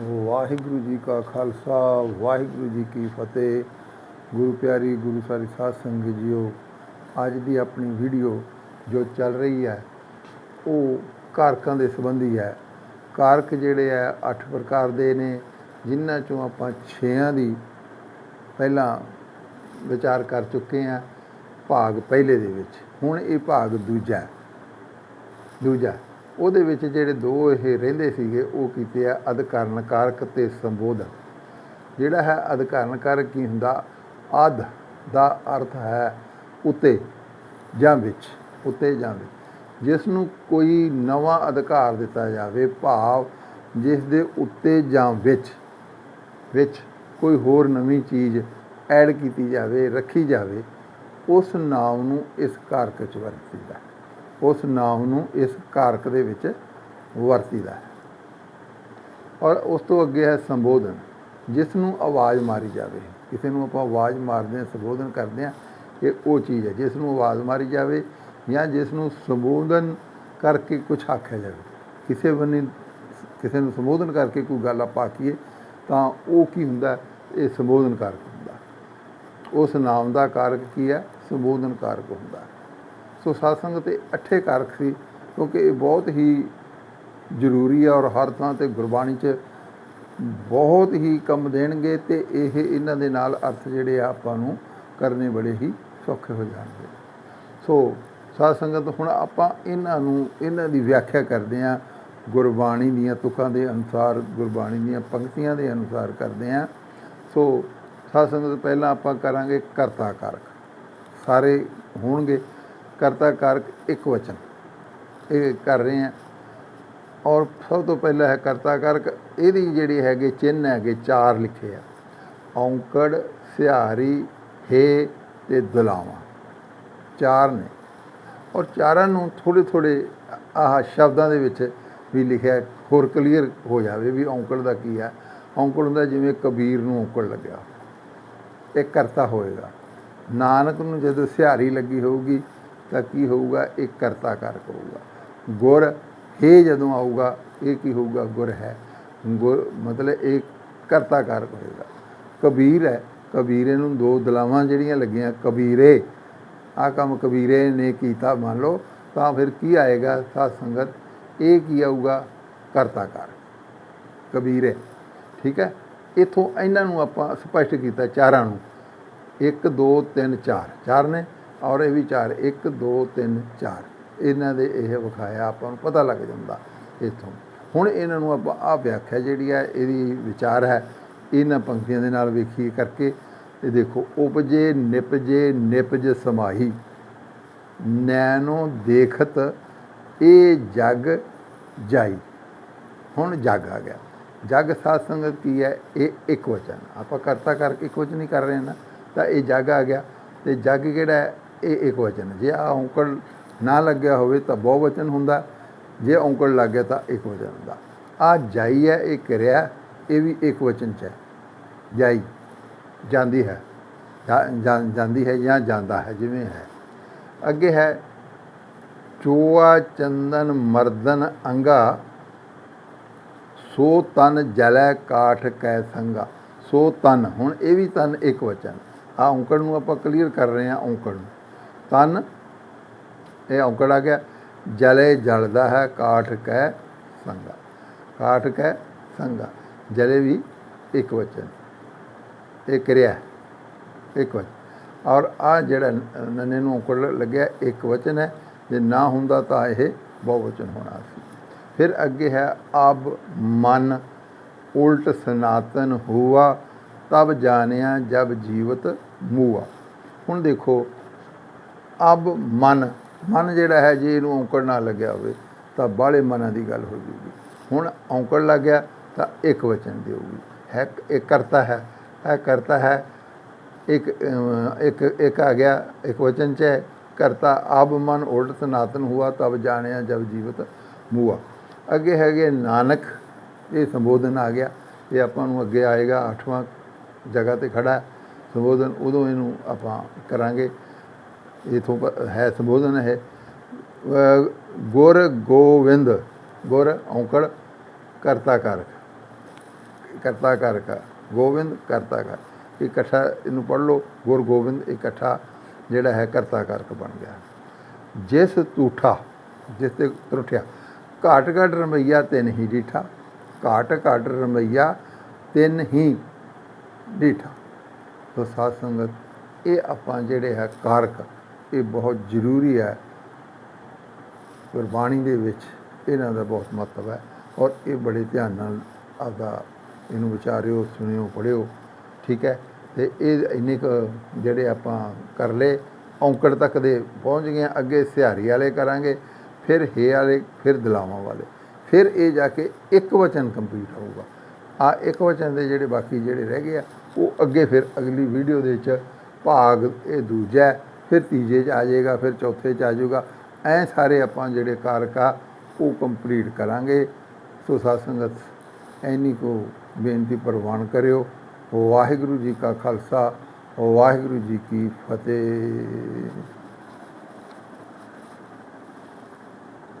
ਵਾਹਿਗੁਰੂ ਜੀ ਕਾ ਖਾਲਸਾ, ਵਾਹਿਗੁਰੂ ਜੀ ਕੀ ਫਤਿਹ। ਗੁਰੂ ਪਿਆਰੀ, ਗੁਰੂ ਸਾਰੀ ਸਾਧ ਸੰਗਤ ਜੀਓ, ਅੱਜ ਦੀ ਆਪਣੀ ਵੀਡੀਓ ਜੋ ਚੱਲ ਰਹੀ ਹੈ, ਉਹ ਕਾਰਕਾਂ ਦੇ ਸੰਬੰਧੀ ਹੈ। ਕਾਰਕ ਜਿਹੜੇ ਆ 8 ਪ੍ਰਕਾਰ ਦੇ ਨੇ, ਜਿਨ੍ਹਾਂ ਚੋਂ ਆਪਾਂ 6ਾਂ ਦੀ ਪਹਿਲਾਂ ਵਿਚਾਰ ਕਰ ਚੁੱਕੇ ਹਾਂ, ਭਾਗ ਪਹਿਲੇ ਦੇ ਵਿੱਚ। ਹੁਣ ਇਹ ਭਾਗ ਦੂਜਾ ਦੂਜਾ। ਉਹਦੇ ਵਿੱਚ ਜਿਹੜੇ ਦੋ ਇਹ ਰਹਿੰਦੇ ਸੀਗੇ, ਉਹ ਕੀਤੇ ਆ ਅਧਿਕਾਰਨ ਕਾਰਕ ਤੇ ਸੰਬੋਧਨ। ਜਿਹੜਾ ਹੈ ਅਧਿਕਾਰਨ ਕਾਰਕ ਕੀ ਹੁੰਦਾ? ਅਧ ਦਾ ਅਰਥ ਹੈ ਉਤੇ ਜਾਂ ਵਿੱਚ, ਉਤੇ ਜਾਂ ਵਿੱਚ। ਜਿਸ ਨੂੰ ਕੋਈ ਨਵਾਂ ਅਧਿਕਾਰ ਦਿੱਤਾ ਜਾਵੇ, ਭਾਵ ਜਿਸ ਦੇ ਉੱਤੇ ਜਾਂ ਵਿੱਚ ਵਿੱਚ ਕੋਈ ਹੋਰ ਨਵੀਂ ਚੀਜ਼ ਐਡ ਕੀਤੀ ਜਾਵੇ, ਰੱਖੀ ਜਾਵੇ, ਉਸ ਨਾਮ ਨੂੰ ਇਸ ਕਾਰਕ ਚ ਵਰਤੀਦਾ ਹੈ। ਉਸ ਨਾਮ ਨੂੰ ਇਸ ਕਾਰਕ ਦੇ ਵਿੱਚ ਵਰਤੀਦਾ ਹੈ। ਔਰ ਉਸ ਤੋਂ ਅੱਗੇ ਹੈ ਸੰਬੋਧਨ, ਜਿਸ ਨੂੰ ਆਵਾਜ਼ ਮਾਰੀ ਜਾਵੇ। ਕਿਸੇ ਨੂੰ ਆਪਾਂ ਆਵਾਜ਼ ਮਾਰਦੇ ਹਾਂ, ਸੰਬੋਧਨ ਕਰਦੇ ਹਾਂ, ਇਹ ਉਹ ਚੀਜ਼ ਹੈ, ਜਿਸ ਨੂੰ ਆਵਾਜ਼ ਮਾਰੀ ਜਾਵੇ ਜਾਂ ਜਿਸ ਨੂੰ ਸੰਬੋਧਨ ਕਰਕੇ ਕੁਝ ਆਖਿਆ ਜਾਵੇ। ਕਿਸੇ ਬੰਨੇ, ਕਿਸੇ ਨੂੰ ਸੰਬੋਧਨ ਕਰਕੇ ਕੋਈ ਗੱਲ ਆਪਾਂ ਆਖੀਏ, ਤਾਂ ਉਹ ਕੀ ਹੁੰਦਾ? ਇਹ ਸੰਬੋਧਨ ਕਾਰਕ ਹੁੰਦਾ। ਉਸ ਨਾਮ ਦਾ ਕਾਰਕ ਕੀ ਹੈ? ਸੰਬੋਧਨ ਕਾਰਕ ਹੁੰਦਾ। ਸੋ ਸਾਧ ਸੰਗਤ ਤੇ ਅੱਠੇ ਕਾਰਕ ਸੀ ਕਿਉਂਕਿ ਇਹ ਬਹੁਤ ਹੀ ਜ਼ਰੂਰੀ ਹੈ ਔਰ ਹਰ ਥਾਂ ਤੇ ਗੁਰਬਾਣੀ 'ਚ ਬਹੁਤ ਹੀ ਕੰਮ ਦੇਣਗੇ ਤੇ ਇਹ ਇਹਨਾਂ ਦੇ ਨਾਲ ਅਰਥ ਜਿਹੜੇ ਆ ਆਪਾਂ ਨੂੰ ਕਰਨੇ ਬੜੇ ਹੀ ਸੌਖੇ ਹੋ ਜਾਣਗੇ। ਸੋ ਸਾਧ ਸੰਗਤ ਹੁਣ ਆਪਾਂ ਇਹਨਾਂ ਨੂੰ, ਇਹਨਾਂ ਦੀ ਵਿਆਖਿਆ ਕਰਦੇ ਹਾਂ, ਗੁਰਬਾਣੀ ਦੀਆਂ ਤੁਕਾਂ ਦੇ ਅਨੁਸਾਰ, ਗੁਰਬਾਣੀ ਦੀਆਂ ਪੰਕਤੀਆਂ ਦੇ ਅਨੁਸਾਰ ਕਰਦੇ ਹਾਂ। ਸੋ ਸਾਧ ਸੰਗਤ ਪਹਿਲਾਂ ਆਪਾਂ ਕਰਾਂਗੇ ਕਰਤਾ ਕਾਰਕ। ਸਾਰੇ ਹੋਣਗੇ। ਕਰਤਾ ਕਾਰਕ ਇੱਕ ਵਚਨ। ਇਹ ਕਰ ਰਹੇ ਹਾਂ। ਔਰ ਸਭ ਤੋਂ ਪਹਿਲਾਂ ਹੈ ਕਰਤਾ ਕਾਰਕ ਇਹਦੀ ਜਿਹੜੀ ਹੈਗੇ ਚਿੰਨ੍ਹ ਹੈਗੇ, ਚਾਰ ਲਿਖੇ ਆ। ਔਂਕੜ, ਸਿਹਾਰੀ, ਹੇ ਤੇ ਦੁਲਾਵਾ। ਚਾਰ ਨੇ। ਔਰ ਚਾਰਾਂ ਨੂੰ ਥੋੜੇ ਥੋੜੇ ਆਹ ਸ਼ਬਦਾਂ ਦੇ ਵਿੱਚ ਵੀ ਲਿਖਿਆ, ਹੋਰ ਕਲੀਅਰ ਹੋ ਜਾਵੇ ਵੀ ਔਂਕੜ ਦਾ ਕੀ ਹੈ ਔਂਕੜ ਹੁੰਦਾ ਜਿਵੇਂ ਕਬੀਰ ਨੂੰ ਔਂਕੜ ਲੱਗਿਆ। ਇਹ ਕਰਤਾ ਹੋਏਗਾ। ਨਾਨਕ ਨੂੰ ਜਦੋਂ ਸਿਹਾਰੀ ਲੱਗੀ ਹੋਊਗੀ ਤਾਂ ਕੀ ਹੋਊਗਾ? ਇਹ ਕਰਤਾ ਕਾਰਕ ਹੋਊਗਾ ਗੁਰ ਇਹ ਜਦੋਂ ਆਊਗਾ, ਇਹ ਕੀ ਹੋਊਗਾ? ਗੁਰ ਹੈ। ਗੁਰ ਮਤਲਬ ਇਹ ਕਰਤਾ ਕਾਰਕ ਹੋਏਗਾ ਕਬੀਰ ਹੈ। ਕਬੀਰੇ ਨੂੰ ਦੋ ਦਲਾਵਾਂ ਜਿਹੜੀਆਂ ਲੱਗੀਆਂ, ਕਬੀਰੇ। ਆ ਕੰਮ ਕਬੀਰੇ ਨੇ ਕੀਤਾ, ਮੰਨ ਲਓ, ਤਾਂ ਫਿਰ ਕੀ ਆਏਗਾ? ਸਾਧ ਸੰਗਤ, ਇਹ ਕੀ ਆਊਗਾ? ਕਰਤਾ ਕਾਰਕ ਕਬੀਰੇ। ਠੀਕ ਹੈ? ਇਥੋਂ ਇਹਨਾਂ ਨੂੰ ਆਪਾਂ ਸਪਸ਼ਟ ਕੀਤਾ, ਚਾਰਾਂ ਨੂੰ। 1 2 3 4 ਚਾਰ ਨੇ? ਔਰ ਇਹ ਵੀ ਚਾਰ 1 2 3 4 ਇਹਨਾਂ ਦੇ ਇਹ ਵਿਖਾਇਆ, ਆਪਾਂ ਨੂੰ ਪਤਾ ਲੱਗ ਜਾਂਦਾ ਇਥੋਂ। ਹੁਣ ਇਹਨਾਂ ਨੂੰ ਆਪਾਂ ਆ ਵਿਆਖਿਆ ਜਿਹੜੀ ਹੈ ਇਹਦੀ ਵਿਚਾਰ ਹੈ, ਇਹਨਾਂ ਪੰਕਤੀਆਂ ਦੇ ਨਾਲ ਵੇਖੀ ਕਰਕੇ। ਇਹ ਦੇਖੋ, ਉਪਜੇ, ਨਿਪਜੇ, ਨਿਪਜ ਸਮਾਹੀ। ਨੈਨੋ ਦੇਖਤ ਇਹ ਜਗ ਜਾਈ। ਹੁਣ ਜਗ ਆ ਗਿਆ। ਜਗ ਸਾਧ ਸੰਗਤ ਕੀ ਹੈ? ਇਹ ਇੱਕ ਵਚਨ। ਆਪਾਂ ਕਰਤਾ ਕਰਕੇ ਇੱਕ ਵਚਨ ਨਹੀਂ ਕਰ ਰਹੇ ਨਾ। ਤਾਂ ਇਹ ਜਗ ਆ ਗਿਆ। ਤੇ ਜਗ ਕਿਹੜਾ ਹੈ? ਇਹ ਇੱਕ ਵਚਨ ਹੈ। ਜੇ ਆ ਔਂਕੜ ਨਾ ਲੱਗਿਆ ਹੋਵੇ ਤਾਂ ਬਹੁ ਵਚਨ ਹੁੰਦਾ, ਜੇ ਔਂਕੜ ਲੱਗ ਗਿਆ ਤਾਂ ਇੱਕ ਵਚਨ ਹੁੰਦਾ। ਆ ਜਾਈ ਹੈ, ਇਹ ਕਿਰਿਆ, ਇਹ ਵੀ ਇੱਕ ਵਚਨ ਚ ਹੈ। ਜਾਈ ਜਾਂਦੀ ਹੈ, ਜਾ- ਜਾਂਦੀ ਹੈ ਜਾਂ ਜਾਂਦਾ ਹੈ, ਜਿਵੇਂ ਹੈ। ਅੱਗੇ ਹੈ, ਚੋਆ ਚੰਦਨ ਮਰਦਨ ਅੰਗਾ, ਸੋ ਤਨ ਜਲੈ ਕਾਠ ਕੈ ਸੰਗਾ। ਸੋ ਤਨ, ਹੁਣ ਇਹ ਵੀ ਤਨ ਇੱਕ ਵਚਨ। ਆ ਔਂਕੜ ਨੂੰ ਆਪਾਂ ਕਲੀਅਰ ਕਰ ਰਹੇ ਹਾਂ, ਔਂਕੜ ਨੂੰ। ਤਨ। ਇਹ ਔਕੜ ਆ ਗਿਆ। ਜਲੇ ਜਲਦਾ ਹੈ, ਕਾਠ ਕੈ ਸੰਗਾ। ਕਾਠ ਕੈ ਸੰਗਾ। ਜਲੇ ਵੀ ਇੱਕ ਵਚਨ। ਇਹ ਕਿਰਿਆ ਇੱਕ ਵਚਨ। ਔਰ ਆ ਜਿਹੜਾ ਨੰਨੇ ਨੂੰ ਔਂਕੜ ਲੱਗਿਆ, ਇੱਕ ਵਚਨ ਹੈ। ਜੇ ਨਾ ਹੁੰਦਾ ਤਾਂ ਇਹ ਬਹੁਵਚਨ ਹੋਣਾ ਸੀ। ਫਿਰ ਅੱਗੇ ਹੈ, ਅਬ ਮਨ ਉਲਟ ਸਨਾਤਨ ਹੁਆ, ਤਬ ਜਾਣਿਆ ਜਬ ਜੀਵਤ ਮੂਆ। ਹੁਣ ਦੇਖੋ ਅਬ ਮਨ ਮਨ ਜਿਹੜਾ ਹੈ ਜੇ ਇਹਨੂੰ ਔਂਕੜ ਨਾ ਲੱਗਿਆ ਹੋਵੇ, ਤਾਂ ਬਾਹਲੇ ਮਨਾਂ ਦੀ ਗੱਲ ਹੋ ਜੂਗੀ। ਹੁਣ ਔਂਕੜ ਲੱਗ ਗਿਆ, ਤਾਂ ਇੱਕ ਵਚਨ ਦੇਊਗੀ ਹੈ, ਇਹ ਕਰਤਾ ਹੈ, ਇਹ ਕਰਤਾ ਹੈ, ਇੱਕ ਇੱਕ ਇੱਕ ਆ ਗਿਆ, ਇੱਕ ਵਚਨ ਚ ਹੈ, ਕਰਤਾ ਅਬ ਮਨ ਉਲਟ ਸਨਾਤਨ ਹੁਆ, ਤਬ ਜਾਣਿਆ ਜਬ ਜੀਵਤ ਮੂਆ। ਅੱਗੇ ਹੈਗੇ ਨਾਨਕ, ਇਹ ਸੰਬੋਧਨ ਆ ਗਿਆ, ਇਹ ਆਪਾਂ ਨੂੰ ਅੱਗੇ ਆਏਗਾ, ਅੱਠਵਾਂ ਜਗ੍ਹਾ ਤੇ ਖੜਾ ਸੰਬੋਧਨ ਉਦੋਂ ਇਹਨੂੰ ਆਪਾਂ ਕਰਾਂਗੇ। ਇਥੋਂ ਹੈ ਸੰਬੋਧਨ ਹੈ ਗੁਰ ਗੋਵਿੰਦ, ਗੁਰ ਔਂਕੜ, ਕਰਤਾ ਕਾਰਕ। ਕਰਤਾ ਕਰ ਕਾ ਗੋਬਿੰਦ ਕਰਤਾ ਕਰ ਇਕੱਠਾ ਇਹਨੂੰ ਪੜ੍ਹ ਲਓ, ਗੁਰ ਗੋਬਿੰਦ ਇਕੱਠਾ ਜਿਹੜਾ ਹੈ ਕਰਤਾ ਕਰਕ ਬਣ ਗਿਆ। ਜਿਸ ਤੂਠਾ, ਜਿਸ ਤੇ ਤਰੁੱਠਿਆ, ਘਾਟ ਘਾਟ ਰਮਈਆ ਤਿੰਨ ਹੀ ਡੀਠਾ, ਘਾਟ ਘਾਟ ਰਮਈਆ ਤਿੰਨ ਹੀ ਡੀਠਾ। ਤੋ ਸਾਧ ਸੰਗਤ, ਇਹ ਆਪਾਂ ਜਿਹੜੇ ਹੈ ਕਾਰਕ ਇਹ ਬਹੁਤ ਜ਼ਰੂਰੀ ਹੈ। ਗੁਰਬਾਣੀ ਦੇ ਵਿੱਚ ਇਹਨਾਂ ਦਾ ਬਹੁਤ ਮਹੱਤਵ ਹੈ ਔਰ ਇਹ ਬੜੇ ਧਿਆਨ ਨਾਲ ਆਪਦਾ ਇਹਨੂੰ ਵਿਚਾਰਿਓ, ਸੁਣਿਓ ਪੜਿਓ ਠੀਕ ਹੈ। ਤੇ ਇਹ ਇੰਨੇ ਕੁ ਜਿਹੜੇ ਆਪਾਂ ਕਰ ਲਏ, ਔਂਕੜ ਤੱਕ ਦੇ ਪਹੁੰਚ ਗਏ ਹਾਂ। ਅੱਗੇ ਸਿਹਾਰੀ ਵਾਲੇ ਕਰਾਂਗੇ, ਫਿਰ ਹੇ ਵਾਲੇ, ਫਿਰ ਦਲਾਵਾਂ ਵਾਲੇ, ਫਿਰ ਇਹ ਜਾ ਕੇ ਇੱਕ ਵਚਨ ਕੰਪਲੀਟ ਹੋਊਗਾ। ਆ ਇੱਕ ਵਚਨ ਦੇ ਜਿਹੜੇ ਬਾਕੀ ਜਿਹੜੇ ਰਹਿ ਗਏ ਆ, ਉਹ ਅੱਗੇ ਫਿਰ ਅਗਲੀ ਵੀਡੀਓ ਦੇ ਵਿੱਚ ਭਾਗ ਇਹ ਦੂਜਾ ਫਿਰ ਤੀਜੇ 'ਚ ਆ ਜਾਏਗਾ, ਫਿਰ ਚੌਥੇ 'ਚ ਆ ਜਾਊਗਾ। ਐ ਸਾਰੇ ਆਪਾਂ ਜਿਹੜੇ ਕਾਰਕ ਆ, ਉਹ ਕੰਪਲੀਟ ਕਰਾਂਗੇ। ਸੋ ਸਾਧ ਸੰਗਤ ਐਨੀ ਕੋ ਬੇਨਤੀ ਪ੍ਰਵਾਨ ਕਰਿਓ। ਵਾਹਿਗੁਰੂ ਜੀ ਕਾ ਖਾਲਸਾ, ਵਾਹਿਗੁਰੂ ਜੀ ਕੀ ਫਤਿਹ।